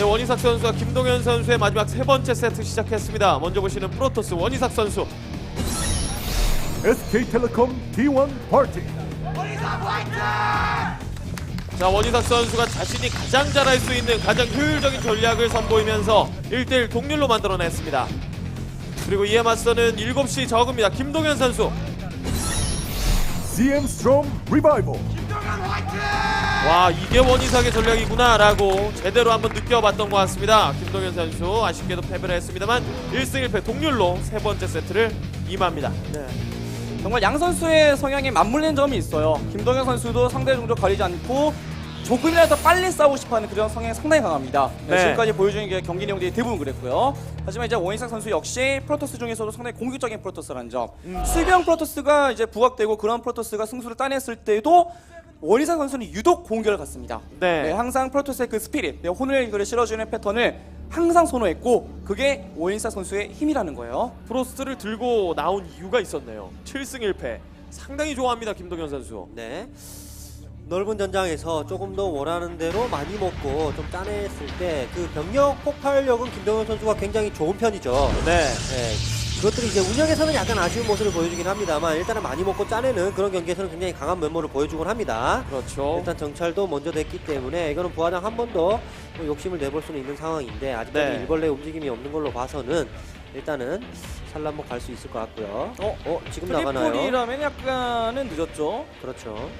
네, 원희삭 선수와 김동현 선수의 마지막 세 번째 세트 시작했습니다. 먼저 보시는 프로토스 원희삭 선수. SK텔레콤 T1 파티 자, 원희삭 선수가 자신이 가장 잘할 수 있는 가장 효율적인 전략을 선보이면서 1대1 동률로 만들어냈습니다. 그리고 이에 맞서는 7시 적입니다. 김동현 선수. CM 스트롬 리바이벌 와, 이게 원희삭의 전략이구나 라고 제대로 한번 느껴봤던 것 같습니다. 김동현 선수 아쉽게도 패배를 했습니다만 1승 1패 동률로 세 번째 세트를 임합니다. 네. 정말 양 선수의 성향에 맞물리는 점이 있어요. 김동현 선수도 상대 종족 가리지 않고 조금이라도 빨리 싸우고 싶어하는 그런 성향이 상당히 강합니다. 네, 네. 지금까지 보여주는 게 경기 내용들이 대부분 그랬고요. 하지만 이제 원희삭 선수 역시 프로토스 중에서도 상당히 공격적인 프로토스라는 점. 수비형 프로토스가 이제 부각되고 그런 프로토스가 승수를 따냈을 때도 원희삭 선수는 유독 공격을 갔습니다. 네. 항상 프로토스의 그 스피릿, 네, 혼을 이거를 실어주는 패턴을 항상 선호했고 그게 원희삭 선수의 힘이라는 거예요. 프로스트를 들고 나온 이유가 있었네요. 7승 1패. 상당히 좋아합니다. 김동현 선수. 네. 넓은 전장에서 조금 더 원하는 대로 많이 먹고 좀 짜냈을 때 그 병력 폭발력은 김동현 선수가 굉장히 좋은 편이죠. 네. 네. 그것들이 이제 운영에서는 약간 아쉬운 모습을 보여주긴 합니다만 일단은 많이 먹고 짜내는 그런 경기에서는 굉장히 강한 면모를 보여주곤 합니다. 그렇죠. 일단 정찰도 먼저 됐기 때문에 이거는 부하장 한 번 더 욕심을 내볼 수는 있는 상황인데 아직까지 네. 일벌레 움직임이 없는 걸로 봐서는 일단은 산란목 갈 수 있을 것 같고요. 어? 어 지금 나가나요? 트리플이라면 약간은 늦었죠. 그렇죠.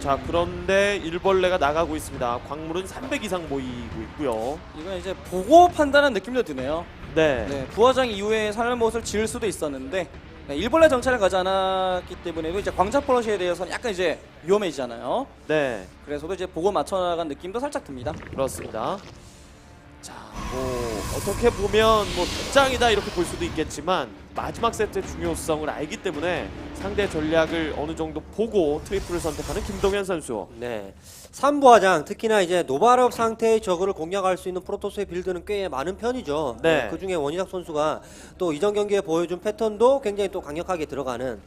자, 그런데 일벌레가 나가고 있습니다. 광물은 300 이상 모이고 있고요. 이건 이제 보고 판단한 느낌도 드네요. 네. 네, 부화장 이후에 살못을 지을 수도 있었는데 네, 일벌레 정찰을 가지 않았기 때문에도 이제 광자 포러시에 대해서는 약간 이제 위험해지잖아요. 네. 그래서도 이제 보고 맞춰 나간 느낌도 살짝 듭니다. 그렇습니다. 자, 뭐 어떻게 보면 뭐 짱이다 이렇게 볼 수도 있겠지만 마지막 세트의 중요성을 알기 때문에 상대 전략을 어느 정도 보고 트리플을 선택하는 김동현 선수. 네. 3부화장 특히나 이제 노발업 상태의 저그를 공략할 수 있는 프로토스의 빌드는 꽤 많은 편이죠. 네. 그 중에 원희삭 선수가 또 이전 경기에 보여준 패턴도 굉장히 또 강력하게 들어가는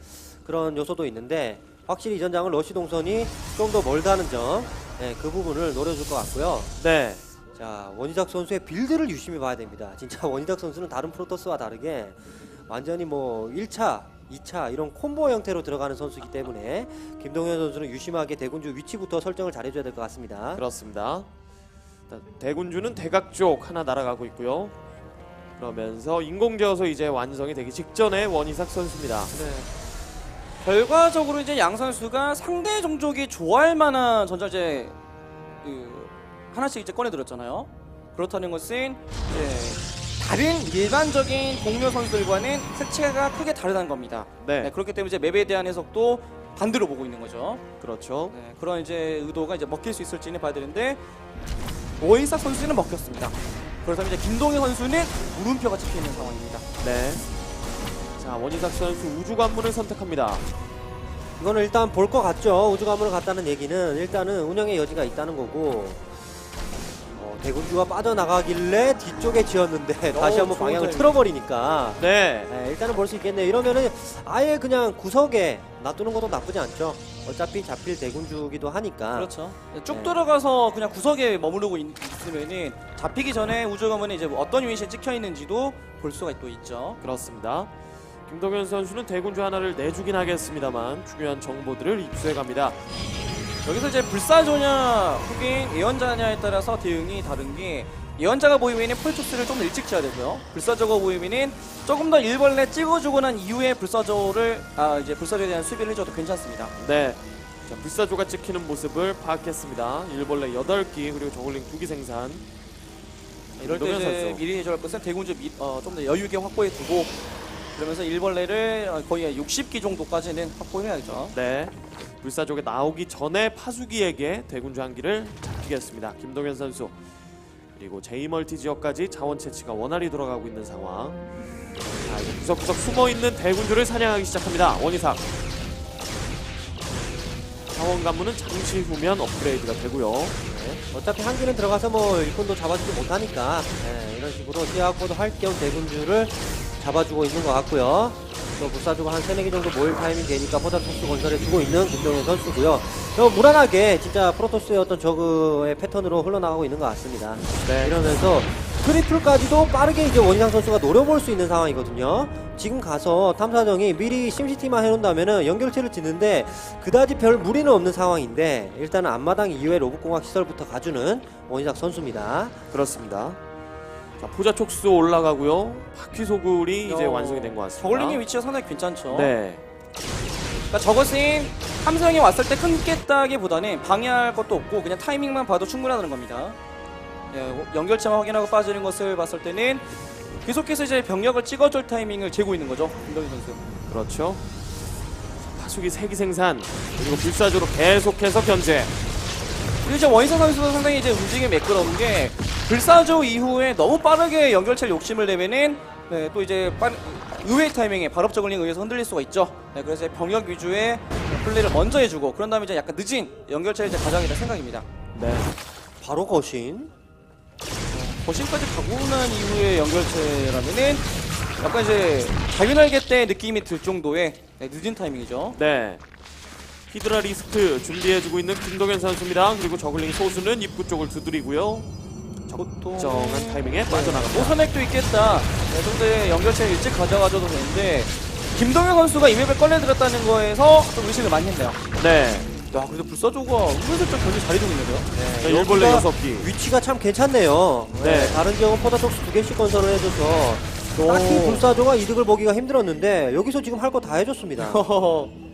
그런 요소도 있는데 확실히 이전 장은 러시 동선이 좀 더 멀다는 점, 네, 그 부분을 노려줄 것 같고요. 네. 자 원희삭 선수의 빌드를 유심히 봐야 됩니다. 진짜 원희삭 선수는 다른 프로토스와 다르게 완전히 뭐 1차, 2차 이런 콤보 형태로 들어가는 선수이기 때문에 김동현 선수는 유심하게 대군주 위치부터 설정을 잘해줘야 될 것 같습니다. 그렇습니다. 일단 대군주는 대각 쪽 하나 날아가고 있고요. 그러면서 인공지어서 이제 완성이 되기 직전에 원희삭 선수입니다. 네. 결과적으로 이제 양 선수가 상대 종족이 좋아할 만한 전자제 그 하나씩 이제 꺼내들었잖아요. 그렇다는 것은 이제 다른 일반적인 동료 선수들과는 색채가 크게 다르다는 겁니다. 네. 네, 그렇기 때문에 이제 맵에 대한 해석도 반대로 보고 있는 거죠. 그렇죠. 네, 그런 이제 의도가 이제 먹힐 수 있을지는 봐야 되는데 오이사 선수는 먹혔습니다. 그렇다면 이제 김동현 선수는 물음표가 찍혀 있는 상황입니다. 네. 자, 원희삭 선수 우주 관문을 선택합니다. 이거는 일단 볼 것 같죠. 우주 가문을 갔다는 얘기는 일단은 운영의 여지가 있다는 거고 어, 대군주가 빠져나가길래 뒤쪽에 지었는데 다시 한번 방향을 타이밍. 틀어버리니까 네. 네, 일단은 볼 수 있겠네요. 이러면은 아예 그냥 구석에 놔두는 것도 나쁘지 않죠. 어차피 잡힐 대군주기도 하니까. 그렇죠. 쭉 네. 들어가서 그냥 구석에 머무르고 있, 있으면은 잡히기 전에 우주 가문에 이제 뭐 어떤 유닛이 찍혀 있는지도 볼 수가 또 있죠. 그렇습니다. 김동현 선수는 대군주 하나를 내주긴 하겠습니다만 중요한 정보들을 입수해 갑니다. 여기서 이제 불사조냐 혹은 예언자냐에 따라서 대응이 다른 게 예언자가 보이면은 폴토스를 좀 일찍 지어야 되고요. 불사조가 보이면은 조금 더 일벌레 찍어주고 난 이후에 불사조를 아 이제 불사조에 대한 수비를 해줘도 괜찮습니다. 네. 자, 불사조가 찍히는 모습을 파악했습니다. 일벌레 8기 그리고 저글링 2기 생산. 이럴 때 이제. 미리 해줄 것은 대군주 어, 좀 더 여유 있게 확보해 두고 그러면서 일벌레를 어, 거의 60기 정도까지는 확보해야죠. 네. 불사조가 나오기 전에 파수기에게 대군주 한 기를 잡히겠습니다. 김동현 선수. 그리고 제이멀티 지역까지 자원 채취가 원활히 돌아가고 있는 상황. 자, 이제 구석구석 숨어 있는 대군주를 사냥하기 시작합니다. 원희삭. 자원 관문은 잠시 후면 업그레이드가 되고요. 네. 어차피 한기는 들어가서 뭐 일꾼도 잡아주지 못하니까 네, 이런 식으로 시야 확보도 할 겸 대군주를 잡아주고 있는 것 같고요. 또 불사조가 한 세네 개 정도 모일 타이밍 되니까 포자 토스 건설에 두고 있는 김동현 선수고요. 저 무난하게 진짜 프로토스의 어떤 저그의 패턴으로 흘러나가고 있는 것 같습니다. 네. 이러면서 트리플까지도 빠르게 이제 원희상 선수가 노려볼 수 있는 상황이거든요. 지금 가서 탐사정이 미리 심시티만 해놓는다면은 연결체를 짓는데 그다지 별 무리는 없는 상황인데 일단은 앞마당 이후에 로봇공학 시설부터 가주는 원희삭 선수입니다. 그렇습니다. 자, 포자 촉수 올라가고요. 바퀴 소굴이 이제 어, 완성이 된 것 같습니다. 저글링의 위치가 상당히 괜찮죠. 네. 그러니까 저것은 함성이 왔을 때 끊겠다기보다는 방해할 것도 없고 그냥 타이밍만 봐도 충분하다는 겁니다. 예, 연결체만 확인하고 빠지는 것을 봤을 때는 계속해서 이제 병력을 찍어줄 타이밍을 재고 있는 거죠. 김동현 선수. 그렇죠. 파수기 세기 생산 그리고 불사조로 계속해서 견제. 그리고 이제 원희상 선수도 상당히 이제 움직임이 매끄러운 게 불사조 이후에 너무 빠르게 연결체를 욕심을 내면은 네, 또 이제 빠르, 의외의 타이밍에 발업 저글링에 의해서 흔들릴 수가 있죠. 네, 그래서 병력 위주의 플레이를 먼저 해주고 그런 다음에 이제 약간 늦은 연결체를 이제 가져가겠다 생각입니다. 네. 바로 거신. 거신까지 가고 난 이후의 연결체라면은 약간 이제 자유날개 때 느낌이 들 정도의 네, 늦은 타이밍이죠. 네. 히드라 리스크 준비해주고 있는 김동현 선수입니다. 그리고 저글링 소수는 입구 쪽을 두드리고요. 적정한 타이밍에 빠져나갑니다. 오선액도 있겠다. 네, 정도의 연결체를 일찍 가져가줘도 되는데 김동현 선수가 이 맵을 꺼내들었다는 거에서 좀 의식을 많이 했네요. 네. 야, 그래도 불사조가 은근슬쩍 견제 잘해주고 있는데요. 자, 일벌레 여섯 기. 위치가 참 괜찮네요. 네. 네, 다른 지역은 포자톡스 두 개씩 건설을 해줘서 딱히 불사조가 이득을 보기가 힘들었는데 여기서 지금 할 거 다 해줬습니다.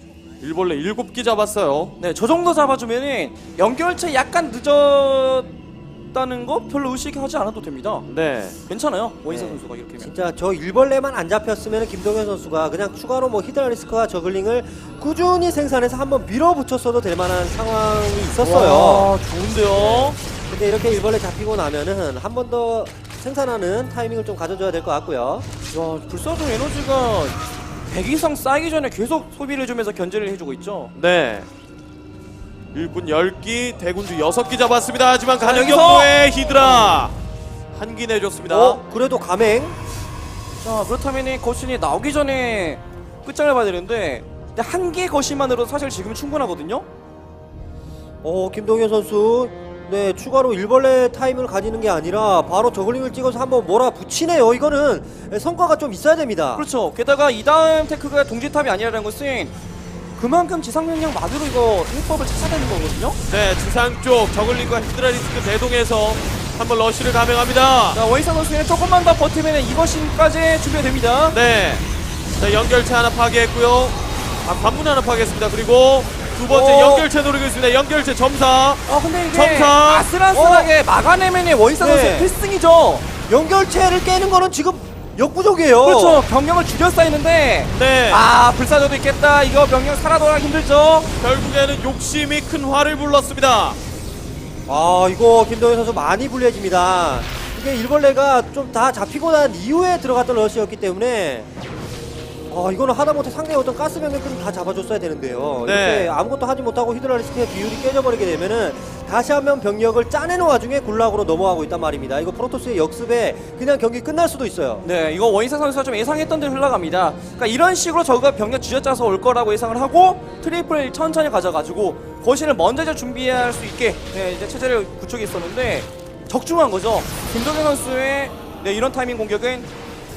일벌레 일곱 기 잡았어요. 네, 저 정도 잡아주면은 연결체 약간 늦었다는 거 별로 의식하지 않아도 됩니다. 네. 괜찮아요. 원희상 네. 선수가 이렇게. 진짜 저 일벌레만 안 잡혔으면 김동현 선수가 그냥 추가로 뭐 히드라리스크와 저글링을 꾸준히 생산해서 한번 밀어붙였어도 될 만한 상황이 있었어요. 와, 좋은데요. 근데 이렇게 일벌레 잡히고 나면은 한 번 더 생산하는 타이밍을 좀 가져줘야 될 것 같고요. 야, 불사조 에너지가 100 이상 쌓이기 전에 계속 소비를 해주면서 견제를 해주고 있죠. 네. 일꾼 10기, 대군주 6기 잡았습니다. 하지만 가는 여기서! 경로에 히드라 한 기 내줬습니다. 어, 그래도 가맹. 자, 그렇다면 거신이 나오기 전에 끝장을 봐야 되는데 근데 한 개의 거신만으로도 사실 지금 충분하거든요. 어, 김동현 선수. 네, 추가로 일벌레 타임을 가지는 게 아니라 바로 저글링을 찍어서 한번 몰아붙이네요. 이거는 성과가 좀 있어야 됩니다. 그렇죠. 게다가 이 다음 테크가 동지탑이 아니라는 것은 그만큼 지상 명령 마두로 이거 해법을 찾아야 되는 거거든요. 네, 지상 쪽 저글링과 히드라 리스크 대동해서 한번 러쉬를 감행합니다. 자, 원희상 선수는 조금만 더 버티면 이것신까지 준비가 됩니다. 네. 자, 연결체 하나 파괴했고요. 아, 관문 하나 파괴했습니다. 그리고 두 번째 어. 연결체 노리고 있습니다. 연결체 점사. 아 근데 이게 점사. 아슬아슬하게 막아내면 원희상 네. 선수의 필승이죠. 연결체를 깨는 거는 지금 역부족이에요. 그렇죠. 병력을 줄였어 했는데 네. 아 불사조도 있겠다. 이거 병력 살아 돌아가기 힘들죠. 결국에는 욕심이 큰 화를 불렀습니다. 아, 이거 김동현 선수 많이 불리해집니다. 이게 일벌레가 좀 다 잡히고 난 이후에 들어갔던 러시였기 때문에 아, 이거는 하다못해 상대의 어떤 가스 병력들은 다 잡아줬어야 되는데요. 네. 이렇게 아무것도 하지 못하고 히드라리스크의 비율이 깨져버리게 되면은 다시 한번 병력을 짜내는 와중에 굴락으로 넘어가고 있단 말입니다. 이거 프로토스의 역습에 그냥 경기 끝날 수도 있어요. 네, 이거 원희상 선수가 좀 예상했던 대로 흘러갑니다. 그러니까 이런 식으로 저가 병력 쥐어짜서 올 거라고 예상을 하고 트리플 천천히 가져가지고 거신을 먼저 이제 준비할 수 있게 네, 이제 체제를 구축해 있었는데 적중한 거죠. 김동현 선수의 네, 이런 타이밍 공격은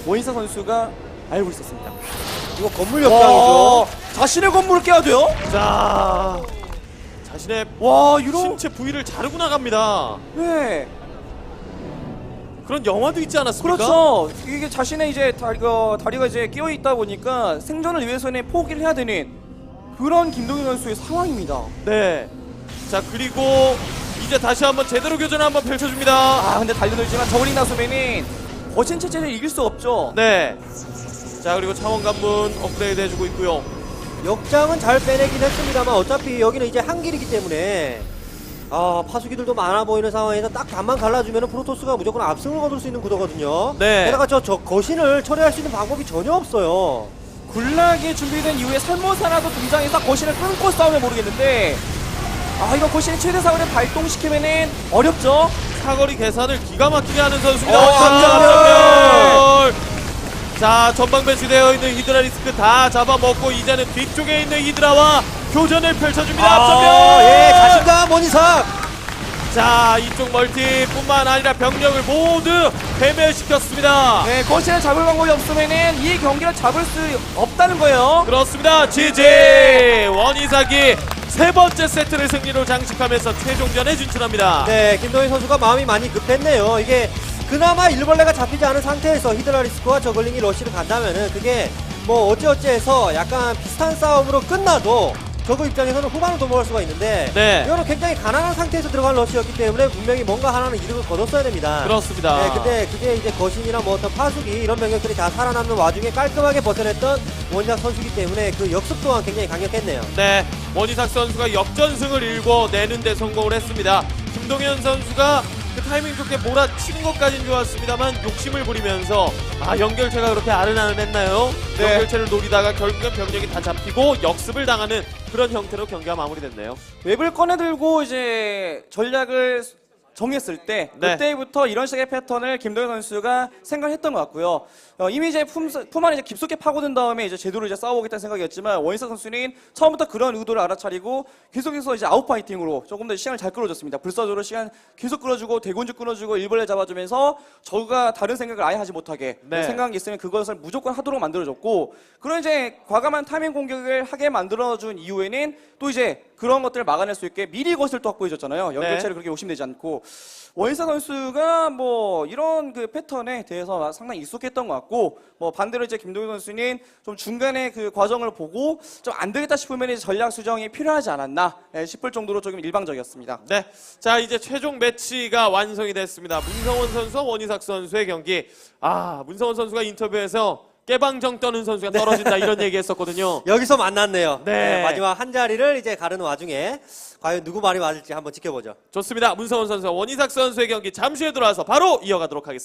원희상 선수가 알고 있었습니다. 이거 건물 와, 역장이죠. 자신의 건물을 깨야 돼요? 자, 자신의 와, 이런 신체 부위를 자르고 나갑니다. 네. 그런 영화도 있지 않았습니까? 그렇죠. 이게 자신의 이제 다리가 다리가 이제 끼어 있다 보니까 생존을 위해서는 포기를 해야 되는 그런 김동현 선수의 상황입니다. 네. 자, 그리고 이제 다시 한번 제대로 교전을 한번 펼쳐줍니다. 아 근데 달려들지만 저울링 나서면은 거친 체제를 이길 수 없죠. 네. 자, 그리고 차원 관문 업그레이드 해주고 있고요. 역장은 잘 빼내긴 했습니다만 어차피 여기는 이제 한 길이기 때문에 아 파수기들도 많아 보이는 상황에서 딱 반만 갈라주면 프로토스가 무조건 압승을 거둘 수 있는 구도거든요. 네. 게다가 저, 저 거신을 처리할 수 있는 방법이 전혀 없어요. 굴락이 준비된 이후에 살모사라도 등장해서 거신을 끊고 싸우면 모르겠는데 아 이거 거신이 최대 사거리를 발동시키면은 어렵죠. 사거리 계산을 기가 막히게 하는 선수입니다. 어, 자, 안전별! 안전별! 자 전방 배치되어 있는 히드라 리스크 다 잡아먹고 이제는 뒤쪽에 있는 히드라와 교전을 펼쳐줍니다. 앞서면 아, 예, 자신감 원희삭. 자 이쪽 멀티뿐만 아니라 병력을 모두 패멸시켰습니다. 네, 거신을 잡을 방법이 없으면은 이 경기를 잡을 수 없다는 거예요. 그렇습니다. GG 원이삭이 세 번째 세트를 승리로 장식하면서 최종전에 진출합니다. 네, 김동현 선수가 마음이 많이 급했네요. 이게 그나마 일벌레가 잡히지 않은 상태에서 히드라리스크와 저글링이 러시를 간다면은 그게 뭐 어찌어찌해서 약간 비슷한 싸움으로 끝나도 저그 입장에서는 후반을 도모할 수가 있는데 네. 이거는 굉장히 가난한 상태에서 들어간 러시였기 때문에 분명히 뭔가 하나는 이득을 거뒀어야 됩니다. 그렇습니다. 네, 근데 그게 이제 거신이나 뭐 어떤 파수기 이런 병력들이 다 살아남는 와중에 깔끔하게 버텨냈던 원작 선수기 때문에 그 역습 또한 굉장히 강력했네요. 네, 원희삭 선수가 역전승을 일궈내는 데 성공을 했습니다. 김동현 선수가 그 타이밍 좋게 몰아치는 것까진 좋았습니다만 욕심을 부리면서 아 연결체가 그렇게 아른아른했나요? 네. 연결체를 노리다가 결국엔 병력이 다 잡히고 역습을 당하는 그런 형태로 경기가 마무리됐네요. 웹을 꺼내들고 이제 전략을 정했을 때 네. 그때부터 이런 식의 패턴을 김동현 선수가 생각했던 것 같고요. 어, 이미 이제 품, 품 안에 이제 깊숙이 파고든 다음에 이제 제대로 이제 싸워보겠다는 생각이었지만 원희사 선수는 처음부터 그런 의도를 알아차리고 계속해서 이제 아웃 파이팅으로 조금 더 시간을 잘 끌어줬습니다. 불사조로 시간 계속 끌어주고 대군주 끊어주고 일벌레 잡아주면서 저가 다른 생각을 아예 하지 못하게 네. 생각이 있으면 그것을 무조건 하도록 만들어줬고 그런 이제 과감한 타이밍 공격을 하게 만들어준 이후에는 또 이제 그런 것들을 막아낼 수 있게 미리 것을 또 확보해 줬잖아요. 연결체를 그렇게 욕심내지 않고 원희사 선수가 뭐 이런 그 패턴에 대해서 상당히 익숙했던 것 같고 뭐 반대로 이제 김동현 선수는 좀 중간에 그 과정을 보고 좀 안 되겠다 싶으면 이제 전략 수정이 필요하지 않았나 예, 싶을 정도로 조금 일방적이었습니다. 네, 자 이제 최종 매치가 완성이 됐습니다. 문성원 선수와 원희삭 선수의 경기. 아 문성원 선수가 인터뷰에서 깨방정 떠는 선수가 떨어진다 이런 얘기했었거든요. 여기서 만났네요. 네. 마지막 한 자리를 이제 가르는 와중에 과연 누구 말이 맞을지 한번 지켜보죠. 좋습니다. 문성원 선수와 원희삭 선수의 경기 잠시 후에 돌아와서 바로 이어가도록 하겠습니다.